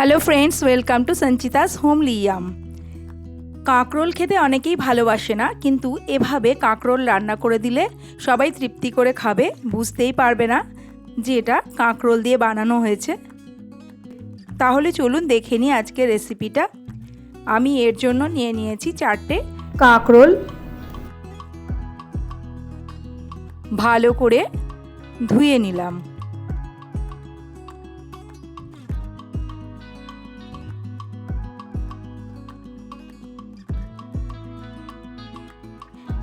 Hello friends welcome to Sanchita's homely yum কাঁকরোল খেতে অনেকেই ভালোবাসে না, কিন্তু এভাবে কাঁকরোল রান্না করে দিলে সবাই তৃপ্তি করে খাবে, বুঝতেই পারবে না যে এটা কাঁকরোল দিয়ে বানানো হয়েছে। তাহলে চলুন দেখে নিই আজকের রেসিপিটা আমি এর জন্য নিয়ে নিয়েছি চারটে কাঁকরোল। ভালো করে ধুয়ে নিলাম।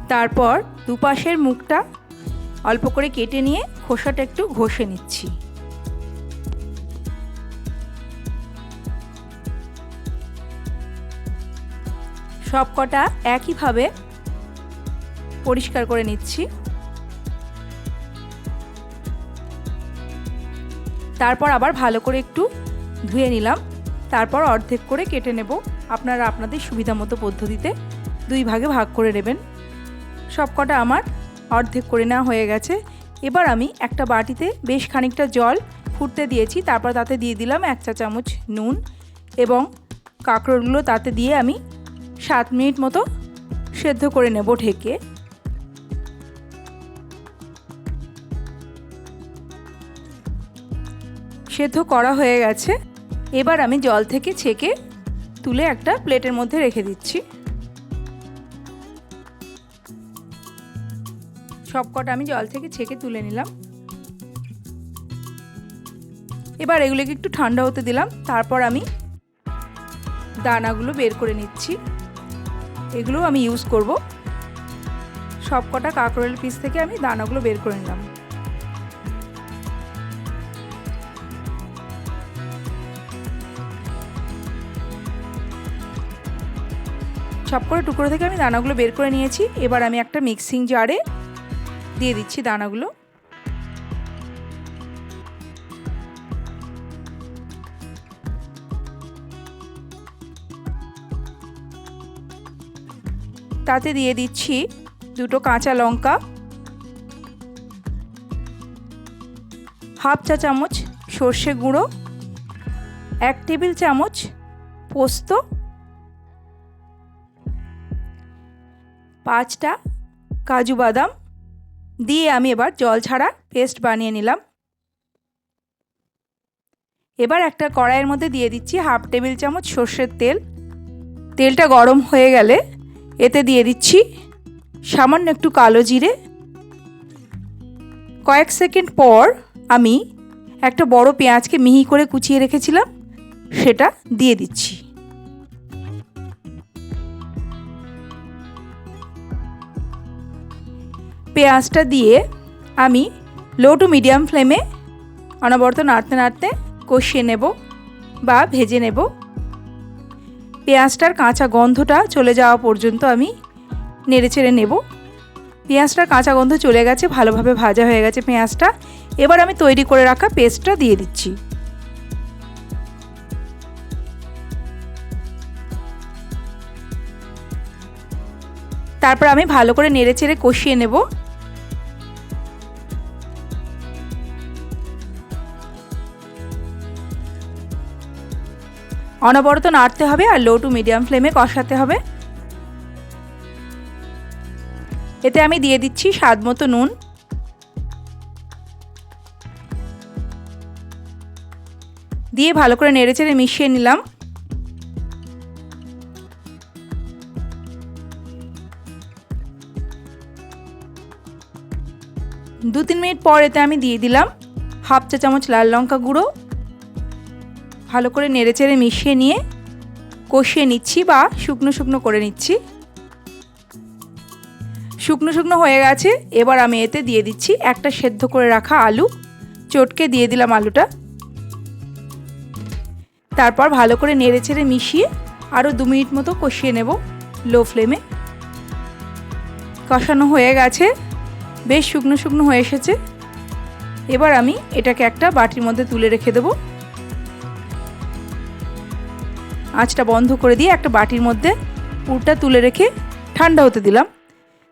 তারপর দুপাশের মুখটা অল্প করে কেটে নিয়ে খোসাটা একটু ঘষে নিচ্ছি। সব কটা একইভাবে পরিষ্কার করে নিচ্ছি। তারপর আবার ভালো করে একটু ধুয়ে নিলাম। তারপর অর্ধেক করে কেটে নেব। আপনারা আপনাদের সুবিধা মতো পদ্ধতিতে দুই ভাগে ভাগ করে নেবেন। সব কটা আমার অর্ধেক করে নেওয়া হয়ে গেছে। এবার আমি একটা বাটিতে বেশ খানিকটা জল ফুটতে দিয়েছি, তারপর তাতে দিয়ে দিলাম এক চা চামচ নুন এবং কাঁকড়গুলো তাতে দিয়ে আমি সাত মিনিট মতো সেদ্ধ করে নেব ঢেকে। সেদ্ধ করা হয়ে গেছে। এবার আমি জল থেকে ছেঁকে তুলে একটা প্লেটের মধ্যে রেখে দিচ্ছি। সব কটা আমি জল থেকে ছেঁকে তুলে নিলাম। এবার এগুলোকে একটু ঠান্ডা হতে দিলাম। তারপর আমি দানাগুলো বের করে নিচ্ছি। এগুলো আমি ইউজ করব। সব কটা কাঁকরোলের পিস থেকে আমি দানাগুলো বের করে নিলাম। সব করে টুকরো থেকে আমি দানাগুলো বের করে নিয়েছি। এবার আমি একটা মিক্সিং জারে দিয়ে দিচ্ছি দানাগুলো। তাতে দিয়ে দিচ্ছি দুটো কাঁচা লঙ্কা, হাফ চা চামচ সর্ষে গুঁড়ো, এক টেবিল চামচ পোস্ত, পাঁচটা কাজু বাদাম দিয়ে আমি এবার জল ছাড়া পেস্ট বানিয়ে নিলাম। এবার একটা কড়াইয়ের মধ্যে দিয়ে দিচ্ছি হাফ টেবিল চামচ সর্ষের তেল। তেলটা গরম হয়ে গেলে এতে দিয়ে দিচ্ছি সামান্য একটু কালো জিরে। কয়েক সেকেন্ড পর আমি একটা বড় পেঁয়াজকে মিহি করে কুচিয়ে রেখেছিলাম, সেটা দিয়ে দিচ্ছি। পেঁয়াজটা দিয়ে আমি লো টু মিডিয়াম ফ্লেমে অনবরত নাড়তে নাড়তে কষিয়ে নেব বা ভেজে নেব। পেঁয়াজটার কাঁচা গন্ধটা চলে যাওয়া পর্যন্ত আমি নেড়ে চেড়ে নেব। পেঁয়াজটার কাঁচা গন্ধ চলে গেছে, ভালোভাবে ভাজা হয়ে গেছে পেঁয়াজটা। এবার আমি তৈরি করে রাখা পেস্টটা দিয়ে দিচ্ছি। তারপর আমি ভালো করে নেড়ে চেড়ে কষিয়ে নেব। অনবরত নাড়তে হবে আর লো টু মিডিয়াম ফ্লেমে কষাতে হবে। এতে আমি দিয়ে দিচ্ছি স্বাদ মতো নুন। দিয়ে ভালো করে নেড়েচেড়ে মিশিয়ে নিলাম। দু তিন মিনিট পর এতে আমি দিয়ে দিলাম হাফ চা চামচ লাল লঙ্কা গুঁড়ো। ভালো করে নেড়েচেড়ে মিশিয়ে নিয়ে কষিয়ে নিচ্ছি বা শুকনো শুকনো করে নিচ্ছি। শুকনো শুকনো হয়ে গেছে, এবার আমি এতে দিয়ে দিচ্ছি একটা সেদ্ধ করে রাখা আলু। চটকে দিয়ে দিলাম আলুটা। তারপর ভালো করে নেড়েচেড়ে মিশিয়ে আরও দু মিনিট মতো কষিয়ে নেব লো ফ্লেমে। কষানো হয়ে গেছে, বেশ শুকনো শুকনো হয়ে এসেছে। এবার আমি এটাকে একটা বাটির মধ্যে তুলে রেখে দেবো। আঁচটা বন্ধ করে দিয়ে একটা বাটির মধ্যে পুরটা তুলে রেখে ঠান্ডা হতে দিলাম।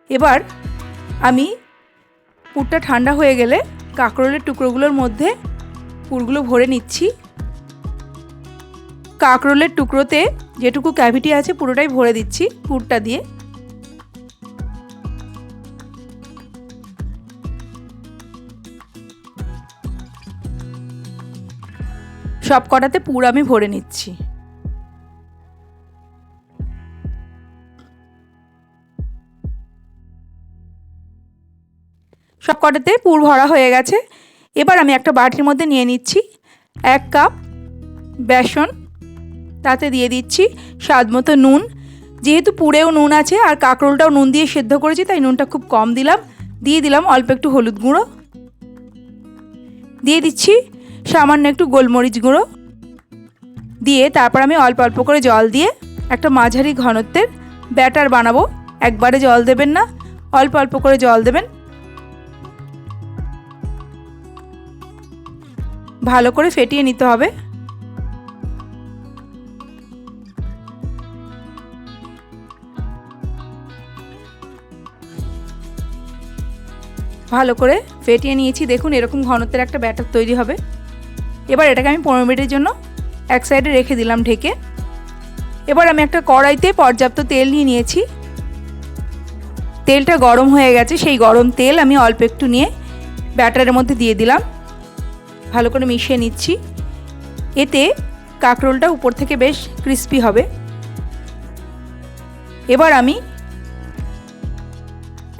এবার আমি পুরটা ঠান্ডা হয়ে গেলে কাঁকরোলের টুকরোগুলোর মধ্যে পুরগুলো ভরে নিচ্ছি। কাঁকরোলের টুকরোতে যেটুকু ক্যাভিটি আছে পুরোটাই ভরে দিচ্ছি পুরটা দিয়ে। সব কটাতে পুর আমি ভরে নিচ্ছি। সব কটাতে পুর ভরা হয়ে গেছে। এবার আমি একটা বাটির মধ্যে নিয়ে নিচ্ছি এক কাপ বেসন। তাতে দিয়ে দিচ্ছি স্বাদ মতো নুন। যেহেতু পুরেও নুন আছে আর কাঁকরোলটাও নুন দিয়ে সেদ্ধ করেছি, তাই নুনটা খুব কম দিলাম। দিয়ে দিলাম অল্প একটু হলুদ গুঁড়ো। দিয়ে দিচ্ছি সামান্য একটু গোলমরিচ গুঁড়ো। দিয়ে তারপর আমি অল্প অল্প করে জল দিয়ে একটা মাঝারি ঘনত্বের ব্যাটার বানাবো। একবারে জল দেবেন না, অল্প অল্প করে জল দেবেন। ভালো করে ফেটিয়ে নিতে হবে। ভালো করে ফেটিয়ে নিয়েছি। দেখুন এরকম ঘনত্বের একটা ব্যাটার তৈরি হবে। এবার এটাকে আমি পনেরো মিনিটের জন্য এক সাইডে রেখে দিলাম ঢেকে। এবার আমি একটা কড়াইতে পর্যাপ্ত তেল নিয়ে নিয়েছি। তেলটা গরম হয়ে গেছে। সেই গরম তেল আমি অল্প একটু নিয়ে ব্যাটারের মধ্যে দিয়ে দিলাম। ভালো করে মিশিয়ে নিচ্ছি। এতে কাঁকরোলটা উপর থেকে বেশ ক্রিস্পি হবে। এবার আমি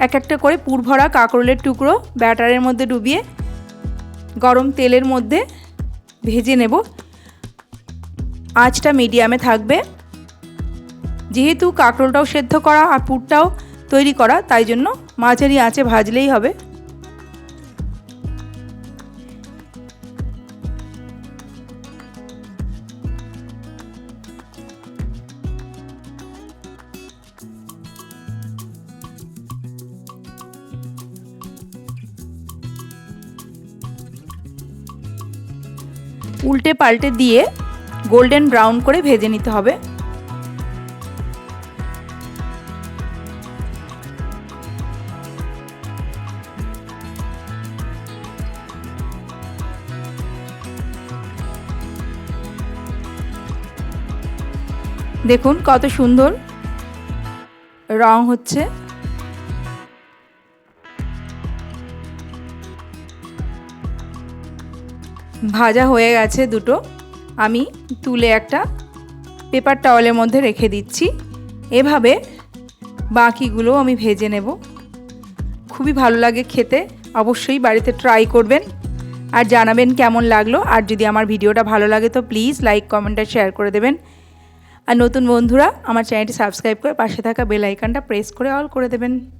এক একটা করে পুর ভরা কাঁকরোলের টুকরো ব্যাটারের মধ্যে ডুবিয়ে গরম তেলের মধ্যে ভেজে নেব। আঁচটা মিডিয়ামে থাকবে। যেহেতু কাঁকরোলটাও সেদ্ধ করা আর পুরটাও তৈরি করা, তাই জন্য মাঝারি আঁচে ভাজলেই হবে। উল্টে পাল্টে দিয়ে গোল্ডেন ব্রাউন করে ভেজে নিতে হবে। দেখুন কত সুন্দর রং হচ্ছে। ভাজা হয়ে গেছে দুটো। আমি তুলে একটা পেপার টাওয়ালের মধ্যে রেখে দিচ্ছি। এভাবে বাকিগুলো আমি ভেজে নেব। খুবই ভালো লাগে খেতে। অবশ্যই বাড়িতে ট্রাই করবেন। আর জানাবেন কেমন লাগল। আর যদি আমার ভিডিওটা ভালো লাগে তো প্লিজ লাইক কমেন্ট আর শেয়ার করে দেবেন। আর নতুন বন্ধুরা, আমার চ্যানেলটি সাবস্ক্রাইব করে পাশে থাকা বেল আইকনটা প্রেস করে অল করে দেবেন।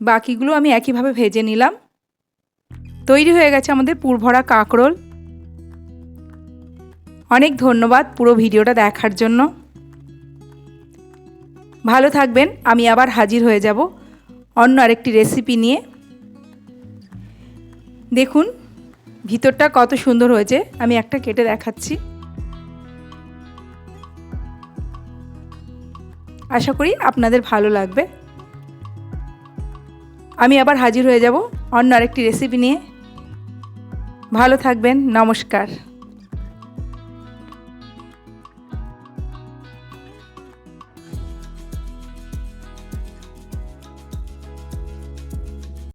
বাকিগুলো আমি একইভাবে ভেজে নিলাম। তৈরি হয়ে গেছে আমাদের পুরভরা কাঁকরোল। অনেক ধন্যবাদ পুরো ভিডিওটা দেখার জন্য। ভালো থাকবেন, আমি আবার হাজির হয়ে যাব অন্য আরেকটি রেসিপি নিয়ে। দেখুন, ভিতরটা কত সুন্দর হয়েছে, আমি একটা কেটে দেখাচ্ছি। আশা করি আপনাদের ভালো লাগবে। আমি আবার হাজির হয়ে যাব অন্য আরেকটি রেসিপি নিয়ে। ভালো থাকবেন নমস্কার।